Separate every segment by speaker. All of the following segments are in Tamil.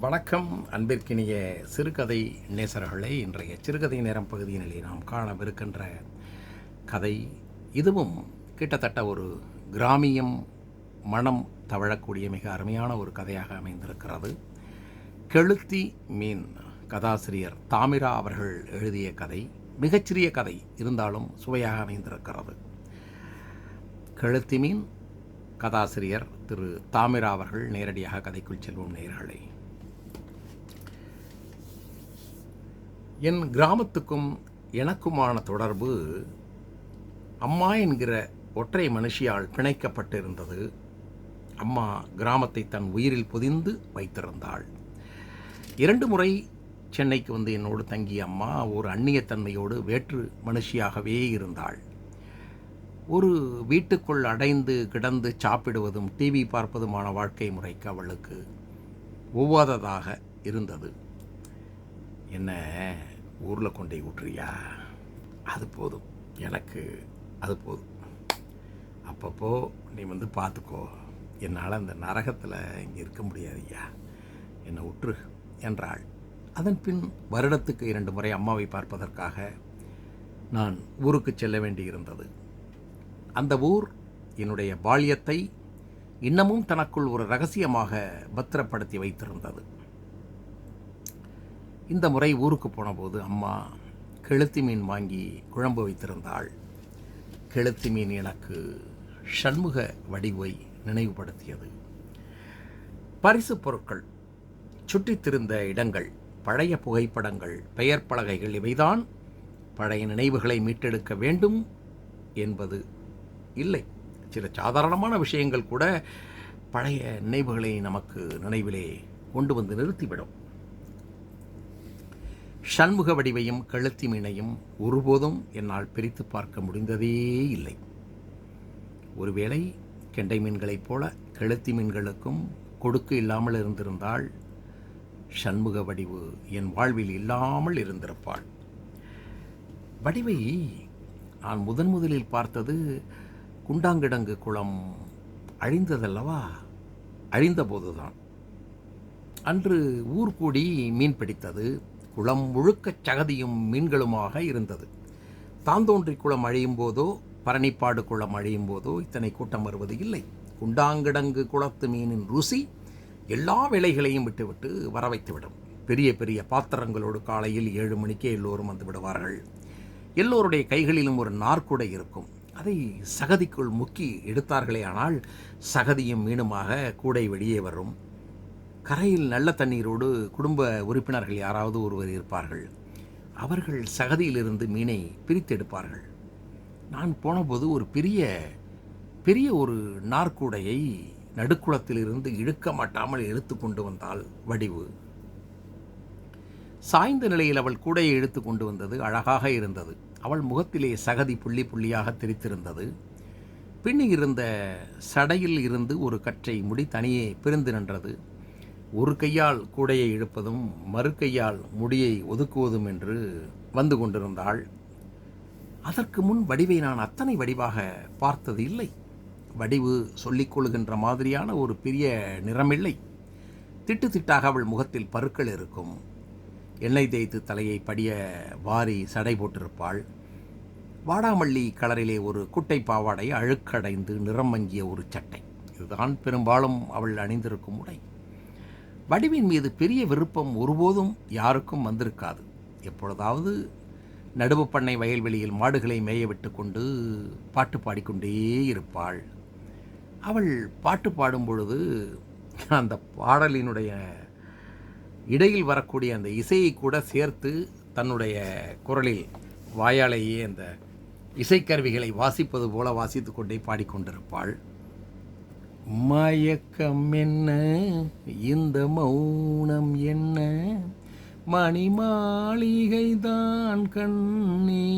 Speaker 1: வணக்கம் அன்பிற்கினிய சிறுகதை நேசர்களே. இன்றைய சிறுகதை நேரம் பகுதியினிலே நாம் காணவிருக்கின்ற கதை இதுவும் கிட்டத்தட்ட ஒரு கிராமியம் மனம் தவழக்கூடிய மிக அருமையான ஒரு கதையாக அமைந்திருக்கிறது. கெளுத்தி மீன் கதாசிரியர் தாமிரா அவர்கள் எழுதிய கதை மிகச்சிறிய கதை இருந்தாலும் சுவையாக அமைந்திருக்கிறது. கெளுத்தி மீன் கதாசிரியர் திரு தாமிரா அவர்கள் நேரடியாக கதைக்குள் செல்வோம் நேர்களை. என் கிராமத்துக்கும் எனக்குமான தொடர்பு அம்மா என்கிற ஒற்றை மனுஷியால் பிணைக்கப்பட்டிருந்தது. அம்மா கிராமத்தை தன் உயிரில் பொதிந்து வைத்திருந்தாள். இரண்டு முறை சென்னைக்கு வந்து என்னோடு தங்கிய அம்மா ஒரு அந்நியத்தன்மையோடு வேற்று மனுஷியாகவே இருந்தாள். ஒரு வீட்டுக்குள் அடைந்து கிடந்து சாப்பிடுவதும் டிவி பார்ப்பதுமான வாழ்க்கை முறைக்கு அவளுக்கு ஒவ்வாததாக இருந்தது. என்ன ஊரில் கொண்டே விட்றியா அது போதும். எனக்கு அது போதும். அப்பப்போ நீ வந்து பார்த்துக்கோ என்னால் அந்த நரகத்தில் இங்கே இருக்க முடியாதுய்யா. என்னை உற்று என்றாள். அதன் பின் வருடத்துக்கு இரண்டு முறை அம்மாவை பார்ப்பதற்காக நான் ஊருக்கு செல்ல வேண்டியிருந்தது. அந்த ஊர் என்னுடைய பால்யத்தை இன்னமும் தனக்குள் ஒரு ரகசியமாக பத்திரப்படுத்தி வைத்திருந்தது. இந்த முறை ஊருக்கு போனபோது அம்மா கெளுத்தி மீன் வாங்கி குழம்பு வைத்திருந்தாள். கெளுத்தி மீன் எனக்கு சண்முக வடிவை நினைவுபடுத்தியது. பரிசு பொருட்கள் சுற்றித் திருந்த இடங்கள் பழைய புகைப்படங்கள் பெயர் பலகைகள் இவைதான். பழைய நினைவுகளை மீட்டெடுக்க வேண்டும் என்பது இல்லை. சில சாதாரணமான விஷயங்கள் கூட பழைய நினைவுகளை நமக்கு நினைவிலே கொண்டு வந்து நிறுத்திவிடும். சண்முக வடிவையும் கழுத்தி மீனையும் ஒருபோதும் என்னால் பிரித்து பார்க்க முடிந்ததே இல்லை. ஒருவேளை கெண்டை மீன்களைப் போல கெளுத்தி மீன்களுக்கும் கொடுக்கு இல்லாமல் இருந்திருந்தால் சண்முக வடிவு என் வாழ்வில் இல்லாமல் இருந்திருப்பாள். வடிவை நான் முதன் முதலில் பார்த்தது குண்டாங்கிடங்கு குளம் அழிந்ததல்லவா? அழிந்தபோதுதான். அன்று ஊர் கூடி மீன் பிடித்தது குளம் முழுக்கச் சகதியும் மீன்களுமாக இருந்தது. தாந்தோன்றி குளம் அழியும் போதோ பரணிப்பாடு குளம் அழியும் போதோ இத்தனை கூட்டம் வருவது இல்லை. குண்டாங்கிடங்கு குளத்து மீனின் ருசி எல்லா வேலைகளையும் விட்டுவிட்டு வர வைத்துவிடும் பெரிய பெரிய பாத்திரங்களோடு காலையில் ஏழு மணிக்கே எல்லோரும் வந்து விடுவார்கள். எல்லோருடைய கைகளிலும் ஒரு நாற்குடை இருக்கும். அதை சகதிக்குள் முக்கி எடுத்தார்களே ஆனால் சகதியும் மீனுமாக கூடை வெளியே வரும். கரையில் நல்ல தண்ணீரோடு குடும்ப உறுப்பினர்கள் யாராவது ஒருவர் இருப்பார்கள். அவர்கள் சகதியிலிருந்து மீனை பிரித்தெடுப்பார்கள். நான் போனபோது ஒரு பெரிய பெரிய ஒரு நார்க்கூடையை நடுக்குளத்திலிருந்து இழுக்க மாட்டாமல் இழுத்து கொண்டு வந்தாள் வடிவு. சாய்ந்த நிலையில் அவள் கூடையை இழுத்து கொண்டு வந்தது அழகாக இருந்தது. அவள் முகத்திலே சகதி புள்ளி புள்ளியாக தெரித்திருந்தது. பின்னி இருந்த சடையில் இருந்து ஒரு கற்றை முடி தனியே பிரிந்து நின்றது. ஒரு கையால் கூடையை இழுப்பதும் மறு கையால் முடியை ஒதுக்குவதும் என்று வந்து கொண்டிருந்தாள். அதற்கு முன் வடிவை நான் அத்தனை வடிவாக பார்த்தது இல்லை. வடிவு சொல்லிக்கொள்கின்ற மாதிரியான ஒரு பெரிய நிறமில்லை. திட்டு திட்டாக அவள் முகத்தில் பருக்கள் இருக்கும். எண்ணெய் தேய்த்து தலையை படிய வாரி சடை போட்டிருப்பாள். வாடாமல்லி கலரிலே ஒரு குட்டை பாவாடை அழுக்கடைந்து நிறம் மங்கிய ஒரு சட்டை. இதுதான் பெரும்பாலும் அவள் அணிந்திருக்கும் உடை. வடிவின் மீது பெரிய விருப்பம் ஒருபோதும் யாருக்கும் வந்திருக்காது. எப்பொழுதாவது நடுவு பண்ணை வயல்வெளியில் மாடுகளை மேய விட்டு கொண்டு பாட்டு பாடிக்கொண்டே இருப்பாள். அவள் பாட்டு பாடும் பொழுது அந்த பாடலினுடைய இடையில் வரக்கூடிய அந்த இசையை கூட சேர்த்து தன்னுடைய குரலில் வாயாலேயே அந்த இசைக்கருவிகளை வாசிப்பது போல வாசித்து கொண்டே பாடிக்கொண்டிருப்பாள். மயக்கம் என்ன இந்த மௌனம் என்ன? மணி மாளிகை தான் கண்ணே.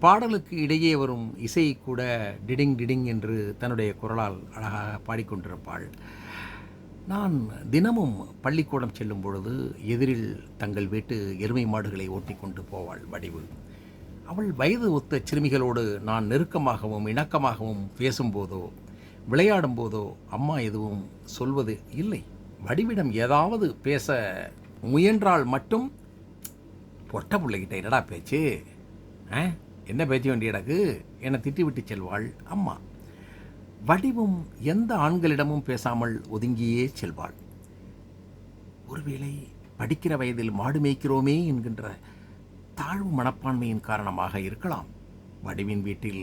Speaker 1: பாடலுக்கு இடையே வரும் இசை கூட டிடிங் டிடிங் என்று தன்னுடைய குரலால் அழகாக பாடிக்கொண்டிருப்பாள். நான் தினமும் பள்ளிக்கூடம் செல்லும் பொழுது எதிரில் தங்கள் வீட்டு எருமை மாடுகளை ஓட்டி கொண்டு போவாள் வடிவு. அவள் வயது ஒத்த சிறுமிகளோடு நான் நெருக்கமாகவும் இணக்கமாகவும் பேசும்போதோ விளையாடும் போதோ அம்மா எதுவும் சொல்வது இல்லை. வடிவிடம் ஏதாவது பேச முயன்றால் மட்டும் பொட்ட பிள்ளைகிட்ட என்னடா பேச்சு? ஆ? என்ன பேச்சு வேண்டிய எனக்கு? என்னை திட்டிவிட்டு செல்வாள் அம்மா. வடிவும் எந்த ஆண்களிடமும் பேசாமல் ஒதுங்கியே செல்வாள். ஒருவேளை படிக்கிற வயதில் மாடு மேய்க்கிறோமே என்கின்ற தாழ்வு மனப்பான்மையின் காரணமாக இருக்கலாம். வடிவின் வீட்டில்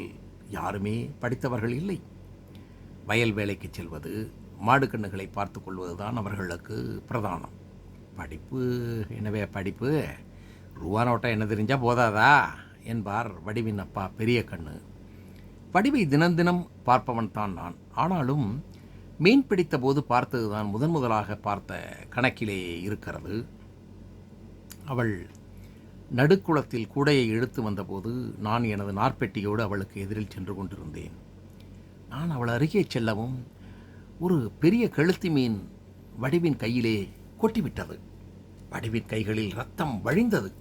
Speaker 1: யாருமே படித்தவர்கள் இல்லை. வயல் வேலைக்கு செல்வது மாடு கண்ணுகளை பார்த்து கொள்வதுதான் அவர்களுக்கு பிரதானம். படிப்பு எனவே படிப்பு? ரூபா நோட்டம் என்ன தெரிஞ்சால் போதாதா? என்பார் வடிவின் அப்பா பெரிய கண்ணு. வடிவை தினம் தினம் பார்ப்பவன் தான் நான். ஆனாலும் மீன் பிடித்த போது பார்த்ததுதான் முதன் முதலாக பார்த்த கணக்கிலே இருக்கிறது. அவள் நடுக்குளத்தில் கூடையை இழுத்து வந்தபோது நான் எனது நாற்பெட்டியோடு அவளுக்கு எதிரில் சென்று கொண்டிருந்தேன். நான் அவள் அருகே செல்லவும் ஒரு பெரிய கழுத்தி மீன் வடிவின் கையிலே கொட்டிவிட்டது. வடிவின் கைகளில் ரத்தம் வழிந்தது.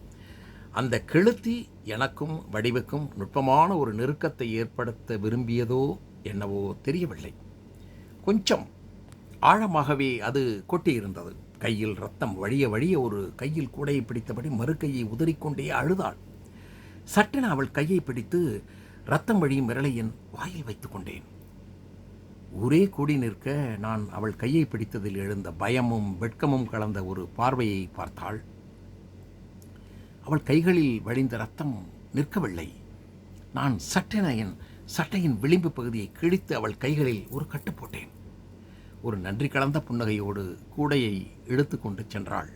Speaker 1: அந்த கெளுத்தி எனக்கும் வடிவுக்கும் நுட்பமான ஒரு நெருக்கத்தை ஏற்படுத்த விரும்பியதோ என்னவோ தெரியவில்லை. கொஞ்சம் ஆழமாகவே அது கொட்டியிருந்தது. கையில் ரத்தம் வழிய வழிய ஒரு கையில் கூடையை பிடித்தபடி மறு கையை உதறிக்கொண்டே அழுதாள். சட்டென அவள் கையை பிடித்து ரத்தம் வழியும் விரலை என் வாயில் வைத்து கொண்டேன். ஊரே கூடி நிற்க நான் அவள் கையை பிடித்ததில் எழுந்த பயமும் வெட்கமும் கலந்த ஒரு பார்வையை பார்த்தாள். அவள் கைகளில் வழிந்த ரத்தம் நிற்கவில்லை. நான் சட்டென என் சட்டையின் விளிம்பு பகுதியை கிழித்து அவள் கைகளில் ஒரு கட்டு போட்டேன். ஒரு நன்றி கலந்த புன்னகையோடு கூடையை இழுத்து கொண்டு சென்றாள்.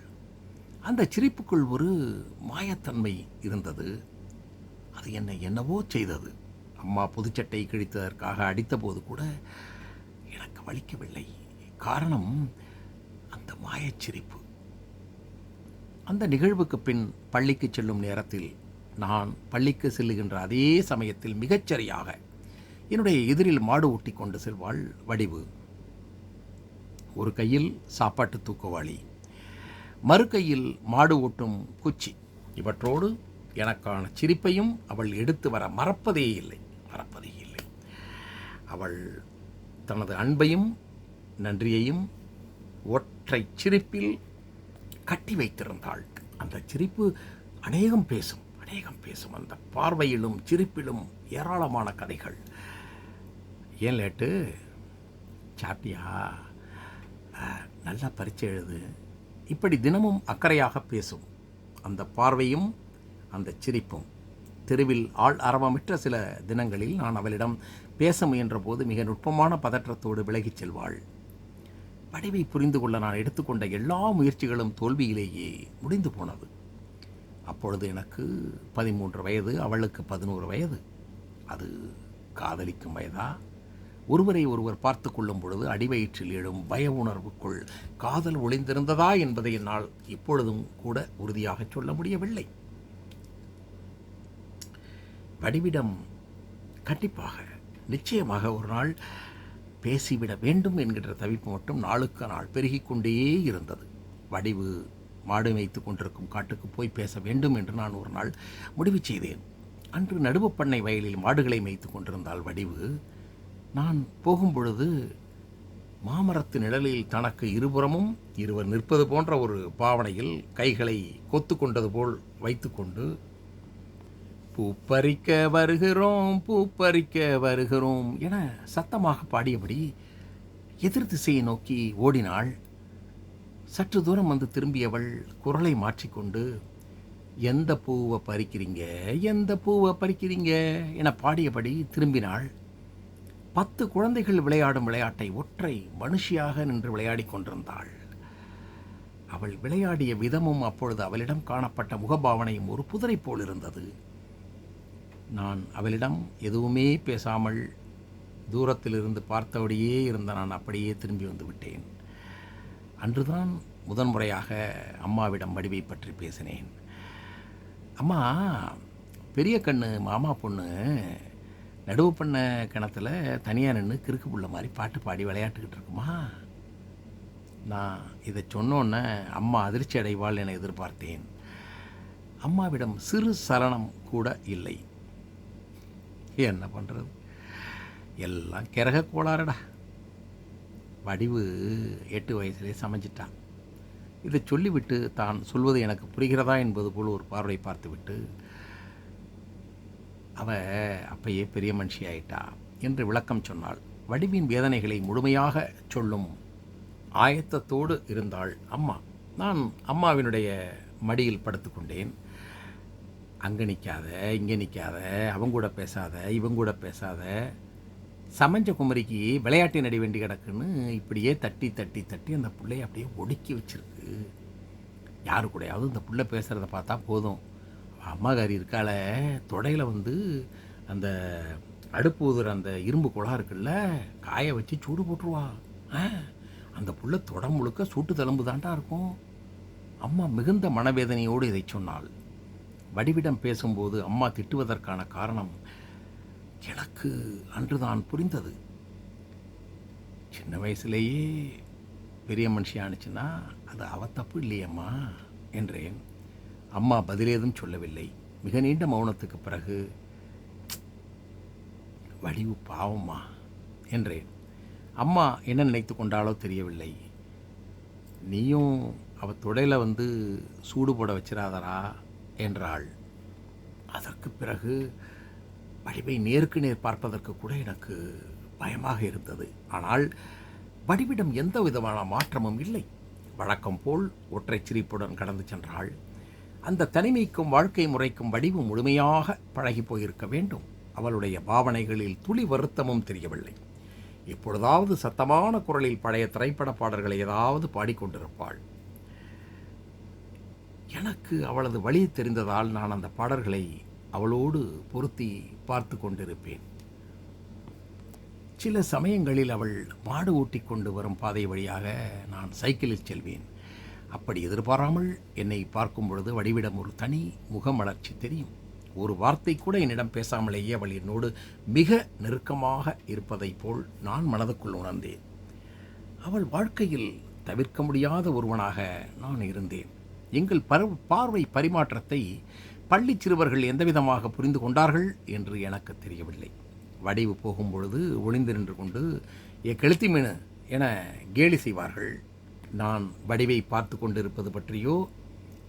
Speaker 1: அந்த சிரிப்புக்குள் ஒரு மாயத்தன்மை இருந்தது. அது என்னை என்னவோ செய்தது. அம்மா புதுச்சட்டை கிழித்ததற்காக அடித்தபோது கூட எனக்கு வலிக்கவில்லை. காரணம் அந்த மாயச்சிரிப்பு அந்த நிகழ்வுக்கு பின் பள்ளிக்கு செல்லும் நேரத்தில் நான் பள்ளிக்கு செல்லுகின்ற அதே சமயத்தில் மிகச்சரியாக என்னுடைய எதிரில் மாடு ஓட்டி கொண்டு செல்வாள் வடிவு. ஒரு கையில் சாப்பாட்டு தூக்குவாளி மறு கையில் மாடு ஓட்டும் குச்சி இவற்றோடு எனக்கான சிரிப்பையும் அவள் எடுத்து வர மறப்பதே இல்லை மறப்பதே இல்லை. அவள் தனது அன்பையும் நன்றியையும் ஒற்றை சிரிப்பில் கட்டி வைத்திருந்தாள். அந்த சிரிப்பு அநேகம் பேசும் அநேகம் பேசும். அந்த பார்வையிலும் சிரிப்பிலும் ஏராளமான கதைகள். ஏன் லேட்டு? சாப்பிட்டியா? நல்லா பரீட்சை எழுது. இப்படி தினமும் அக்கறையாக பேசும். அந்த பார்வையும் அந்த சிரிப்பும். தெருவில் ஆள் அரவமிட்ட சில தினங்களில் நான் அவளிடம் பேச முயன்றபோது மிக நுட்பமான பதற்றத்தோடு விலகிச் செல்வாள். படிவை புரிந்து கொள்ள நான் எடுத்துக்கொண்ட எல்லா முயற்சிகளும் தோல்வியிலேயே முடிந்து போனது. அப்பொழுது எனக்கு பதிமூன்று வயது அவளுக்கு பதினோரு வயது. அது காதலிக்கும் வயதா? ஒருவரை ஒருவர் பார்த்து கொள்ளும் பொழுது அடிவயிற்றில் எழும் பய உணர்வுக்குள் காதல் ஒளிந்திருந்ததா என்பதை என்னால் இப்பொழுதும் கூட உறுதியாக சொல்ல முடியவில்லை. வடிவிடம் கண்டிப்பாக நிச்சயமாக ஒரு நாள் பேசிவிட வேண்டும் என்கின்ற தவிப்பு மட்டும் நாளுக்கு நாள் பெருகிக்கொண்டே இருந்தது. வடிவு மாடு மேய்த்து கொண்டிருக்கும் காட்டுக்கு போய் பேச வேண்டும் என்று நான் ஒரு நாள் முடிவு செய்தேன். அன்று நடுவுப்பண்ணை வயலில் மாடுகளை மேய்த்து கொண்டிருந்தால் வடிவு நான் போகும் பொழுது மாமரத்து நிழலில் தனக்கு இருபுறமும் இருவர் நிற்பது போன்ற ஒரு பாவனையில் கைகளை கொத்து கொண்டது போல் வைத்துக்கொண்டு பூப்பறிக்க வருகிறோம் பூப்பறிக்க வருகிறோம் என சத்தமாக பாடியபடி எதிர் திசையை நோக்கி ஓடினாள். சற்று தூரம் வந்து திரும்பியவள் குரலை மாற்றிக்கொண்டு எந்த பூவை பறிக்கிறீங்க எந்த பூவை பறிக்கிறீங்க என பாடியபடி திரும்பினாள். பத்து குழந்தைகள் விளையாடும் விளையாட்டை ஒற்றை மனுஷியாக நின்று விளையாடிக் கொண்டிருந்தாள். அவள் விளையாடிய விதமும் அப்பொழுது அவளிடம் காணப்பட்ட முகபாவனையும் ஒரு புதரை போல் இருந்தது. நான் அவளிடம் எதுவுமே பேசாமல் தூரத்தில் இருந்து பார்த்தபடியே இருந்த நான் அப்படியே திரும்பி வந்து விட்டேன். அன்றுதான் முதன்முறையாக அம்மாவிடம் வடிவை பற்றி பேசினேன். அம்மா பெரிய கண்ணு மாமா பொண்ணு நடுவு பண்ண கிணத்துல தனியாக நின்று கிறுக்கு புள்ள மாதிரி பாட்டு பாடி விளையாட்டுக்கிட்டு இருக்குமா? நான் இதை சொன்னோன்னே அம்மா அதிர்ச்சி அடைவாள் என எதிர்பார்த்தேன். அம்மாவிடம் சிறு சலனம் கூட இல்லை. என்ன பண்ணுறது எல்லாம் கிறக கோளாறுடா. வடிவு எட்டு வயசுலே சமைச்சிட்டான் இதை சொல்லிவிட்டு தான் சொல்வது எனக்கு புரிகிறதா என்பது போல் ஒரு பார்வை பார்த்துவிட்டு அவ அப்பயே பெரிய மனுஷி ஆயிட்டா என்று விளக்கம் சொன்னாள். வடிவின் வேதனைகளை முழுமையாக சொல்லும் ஆயத்தத்தோடு இருந்தாள் அம்மா. நான் அம்மாவினுடைய மடியில் படுத்துக்கொண்டேன் அங்கே நிற்காத இங்கே நிற்காத அவங்க கூட பேசாத இவங்க கூட பேசாத. சமஞ்ச குமரிக்கு விளையாட்டு நடி வேண்டி கிடக்குன்னு இப்படியே தட்டி தட்டி தட்டி அந்த பிள்ளைய அப்படியே ஒடுக்கி வச்சிருக்கு. யாரு கூடயாவது இந்த பிள்ளை பேசுகிறத பார்த்தா போதும். அம்மாக்காரி அம்மாகாரி இருக்கால தொடையில் வந்து அந்த அடுப்பு ஊதுற அந்த இரும்பு குழா இருக்குல்ல காய வச்சு சூடு போட்டுருவா. ஆ, அந்த புள்ள தொட முழுக்க சூட்டு தழும்பு தாண்டா இருக்கும். அம்மா மிகுந்த மனவேதனையோடு இதை சொன்னாள். வடிவிடம் பேசும்போது அம்மா திட்டுவதற்கான காரணம் எனக்கு அன்றுதான் புரிந்தது. சின்ன வயசுலேயே பெரிய மனுஷியானுச்சுன்னா அது அவ தப்பு இல்லையம்மா என்றேன். அம்மா பதிலேதும் சொல்லவில்லை. மிக நீண்ட மௌனத்துக்கு பிறகு வடிவு பாவம்மா என்றேன். அம்மா என்ன நினைத்து கொண்டாலோ தெரியவில்லை. நீயும் அவ தொடையில் வந்து சூடு போட வச்சிராதரா என்றாள். அதற்கு பிறகு வடிவை நேருக்கு நேர் பார்ப்பதற்கு கூட எனக்கு பயமாக இருந்தது. ஆனால் வடிவிடம் எந்த விதமான மாற்றமும் இல்லை. வழக்கம் போல் ஒற்றை சிரிப்புடன் கடந்து சென்றாள். அந்த தனிமைக்கும் வாழ்க்கை முறைக்கும் வடிவு முழுமையாக பழகி போயிருக்க வேண்டும். அவளுடைய பாவனைகளில் துளி வருத்தமும் தெரியவில்லை. எப்பொழுதாவது சத்தமான குரலில் பழைய திரைப்பட பாடல்களை ஏதாவது பாடிக்கொண்டிருப்பாள். எனக்கு அவளது வழி தெரிந்ததால் நான் அந்த பாடல்களை அவளோடு பொருத்தி பார்த்து கொண்டிருப்பேன். சில சமயங்களில் அவள் மாடு ஓட்டிக் கொண்டு வரும் பாதை வழியாக நான் சைக்கிளில் செல்வேன். அப்படி எதிர்பாராமல் என்னை பார்க்கும் பொழுது வடிவிடம் ஒரு தனி முகமலர்ச்சி தெரியும். ஒரு வார்த்தை கூட என்னிடம் பேசாமலேயே அவள் என்னோடு மிக நெருக்கமாக இருப்பதைப் போல் நான் மனதுக்குள் உணர்ந்தேன். அவள் வாழ்க்கையில் தவிர்க்க முடியாத ஒருவனாக நான் இருந்தேன். எங்கள் பர பார்வை பரிமாற்றத்தை பள்ளி சிறுவர்கள் எந்தவிதமாக புரிந்து கொண்டார்கள் என்று எனக்கு தெரியவில்லை. வடிவு போகும் பொழுது ஒளிந்து நின்று கொண்டு என் கெளுத்தி மீன் என கேலி செய்வார்கள். நான் வடிவை பார்த்து கொண்டிருப்பது பற்றியோ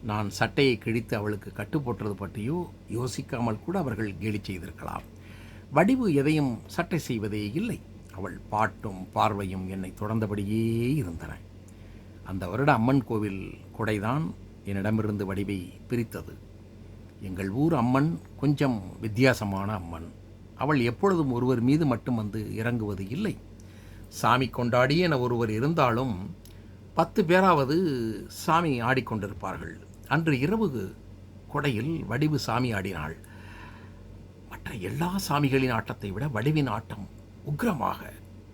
Speaker 1: நான் சட்டையை கிழித்து அவளுக்கு கட்டு போட்டது பற்றியோ யோசிக்காமல் கூட அவர்கள் கேலி செய்திருக்கலாம். வடிவு எதையும் சட்டை செய்வதே இல்லை. அவள் பாட்டும் பார்வையும் என்னை தொடர்ந்தபடியே இருந்தன. அந்த வருட அம்மன் கோவில் கொடைதான் என்னிடமிருந்து வடிவை பிரித்தது. எங்கள் ஊர் அம்மன் கொஞ்சம் வித்தியாசமான அம்மன். அவள் எப்பொழுதும் ஒருவர் மீது மட்டும் வந்து இறங்குவது இல்லை. சாமி கொண்டாடி என ஒருவர் இருந்தாலும் பத்து பேராவது சாமி ஆடிக்கொண்டிருப்பார்கள். அன்று இரவு கொடையில் வடிவு சாமி ஆடினாள். மற்ற எல்லா சாமிகளின் ஆட்டத்தை விட வடிவின் ஆட்டம் உக்கிரமாக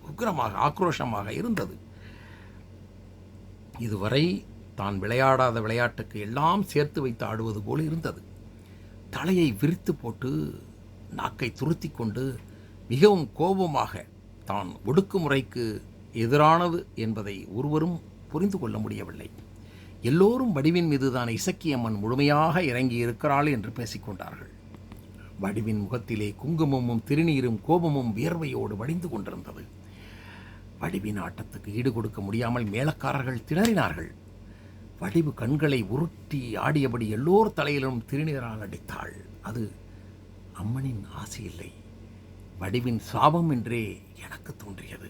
Speaker 1: உக்கிரமாக ஆக்ரோஷமாக இருந்தது. இதுவரை தான் விளையாடாத விளையாட்டுக்கு எல்லாம் சேர்த்து வைத்து ஆடுவது போல இருந்தது. தலையை விரித்து போட்டு நாக்கை துருத்தி கொண்டு மிகவும் கோபமாக தான் ஒடுக்குமுறைக்கு எதிரானது என்பதை ஒருவரும் புரிந்து கொள்ள முடியவில்லை. எல்லோரும் வடிவின் மீதுதான் இசக்கியம்மன் முழுமையாக இறங்கி இருக்கிறாள் என்று பேசிக்கொண்டார்கள். வடிவின் முகத்திலே குங்குமமும் திருநீரும் கோபமும் வியர்வையோடு வடிந்து கொண்டிருந்தது. வடிவின் ஆட்டத்துக்கு ஈடு கொடுக்க முடியாமல் மேலக்காரர்கள் திணறினார்கள். வடிவு கண்களை உருட்டி ஆடியபடி எல்லோர் தலையிலும் திருநீரால் அடித்தாள். அது அம்மனின் ஆசை இல்லை வடிவின் சாபம் என்றே எனக்கு தோன்றியது.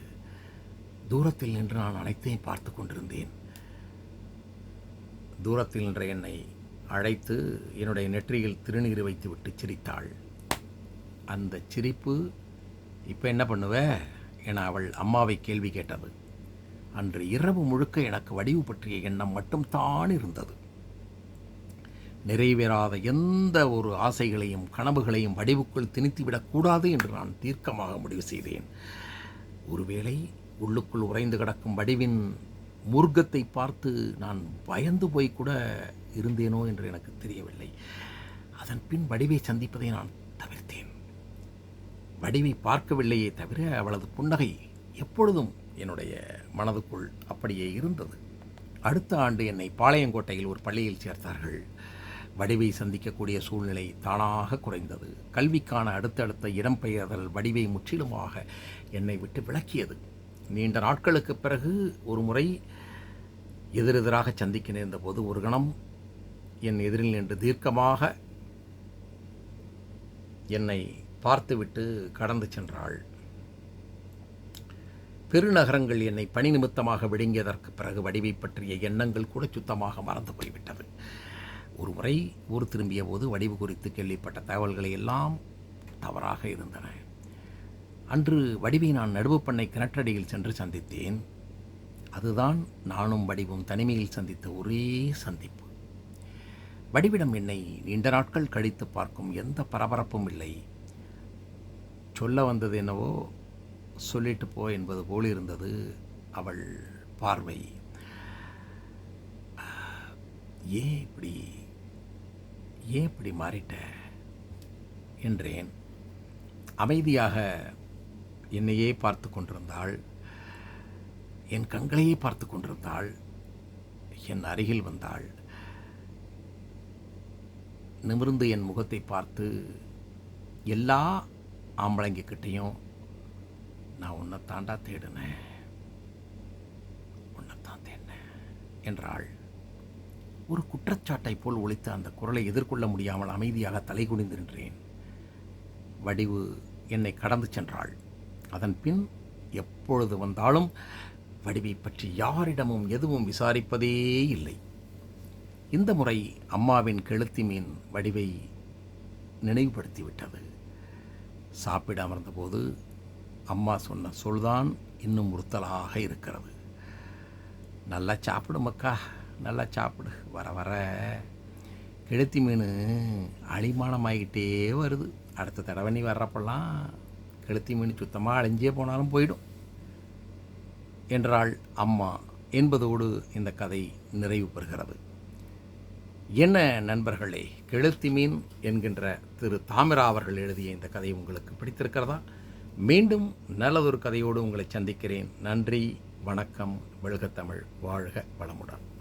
Speaker 1: தூரத்தில் நின்று நான் அனைத்தையும் பார்த்து கொண்டிருந்தேன். தூரத்தில் நின்ற என்னை அழைத்து என்னுடைய நெற்றியில் திருநீர் வைத்துவிட்டு சிரித்தாள். அந்த சிரிப்பு இப்போ என்ன பண்ணுவ? என அவள் அம்மாவை கேள்வி கேட்டது. அன்று இரவு முழுக்க எனக்கு வடிவு பற்றிய எண்ணம் மட்டும்தான் இருந்தது. நிறைவேறாத எந்த ஒரு ஆசைகளையும் கனவுகளையும் வடிவுக்குள் திணித்துவிடக்கூடாது என்று நான் தீர்க்கமாக முடிவு செய்தேன். ஒருவேளை உள்ளுக்குள் உறைந்து கிடக்கும் வடிவின் முர்க்கத்தை பார்த்து நான் பயந்து போய் கூட இருந்தேனோ என்று எனக்கு தெரியவில்லை. அதன் பின் வடிவை சந்திப்பதை நான் தவிர்த்தேன். வடிவை பார்க்கவில்லையே தவிர அவளது புன்னகை எப்பொழுதும் என்னுடைய மனதுக்குள் அப்படியே இருந்தது. அடுத்த ஆண்டு என்னை பாளையங்கோட்டையில் ஒரு பள்ளியில் சேர்த்தார்கள். வடிவை சந்திக்கக்கூடிய சூழ்நிலை தானாக குறைந்தது. கல்விக்கான அடுத்தடுத்த இடம்பெயர்தல் வடிவை முற்றிலுமாக என்னை விட்டு விளக்கியது நீண்ட நாட்களுக்கு பிறகு ஒரு முறை எதிரெதிராக சந்திக்க நேர்ந்த போது ஒரு கணம் என் எதிரில் நின்று தீர்க்கமாக என்னை பார்த்துவிட்டு கடந்து சென்றாள். பெருநகரங்கள் என்னை பணி நிமித்தமாக விழுங்கியதற்கு பிறகு வடிவை பற்றிய எண்ணங்கள் கூட சுத்தமாக மறந்து போய்விட்டது. ஒரு முறை ஊர் திரும்பிய போது வடிவு குறித்து கேள்விப்பட்ட தகவல்களை எல்லாம் தவறாக இருந்தன. அன்று வடிவை நான் நடுவுப்பண்ணை கிணற்றடியில் சென்று சந்தித்தேன். அதுதான் நானும் வடிவும் தனிமையில் சந்தித்த ஒரே சந்திப்பு. வடிவிடம் என்னை நீண்ட நாட்கள் கழித்து பார்க்கும் எந்த பரபரப்பும் இல்லை. சொல்ல வந்தது என்னவோ சொல்லிட்டு போ என்பது போல் இருந்தது அவள் பார்வை. ஏன் இப்படி ஏன் இப்படி மாறிட்ட? என்றேன். அமைதியாக என்னையே பார்த்து கொண்டிருந்தாள். என் கண்களையே பார்த்து கொண்டிருந்தாள். என் அருகில் வந்தாள். நிமிர்ந்து என் முகத்தை பார்த்து எல்லா ஆம்பளைங்கக்கிட்டேயும் நான் உன்னை தாண்டா தேடினேன். உன்னைத்தான் தேடினேன் என்றாள். ஒரு குற்றச்சாட்டை போல் ஒழித்த அந்த குரலை எதிர்கொள்ள முடியாமல் அமைதியாக தலை குனிந்து நின்றேன். வடிவு என்னை கடந்து சென்றாள். அதன் பின் எப்பொழுது வந்தாலும் வடிவை பற்றி யாரிடமும் எதுவும் விசாரிப்பதே இல்லை. இந்த முறை அம்மாவின் கெளுத்தி மீன் வடிவை நினைவுபடுத்திவிட்டது. சாப்பிட அமர்ந்தபோது அம்மா சொன்ன சொல்தான் இன்னும் உறுத்தலாக இருக்கிறது. நல்லா சாப்பிடு மக்கா நல்லா சாப்பிடு வர வர. கெளுத்தி மீன் அழிமானமாகிட்டே வருது. அடுத்த தடவை நீ வர்றப்பெல்லாம் கெளுத்தி மீன் சுத்தமாக அழிஞ்சே போனாலும் போயிடும். என்றாள் அம்மா என்பதோடு இந்த கதை நிறைவு பெறுகிறது. என்ன நண்பர்களே கெழுத்தி மீன் என்கின்ற திரு தாமிரா அவர்கள் எழுதிய இந்த கதை உங்களுக்கு பிடித்திருக்கிறதா? மீண்டும் நல்லதொரு கதையோடு உங்களை சந்திக்கிறேன். நன்றி வணக்கம் வெளுகத்தமிழ் வாழ்க வளமுடன்.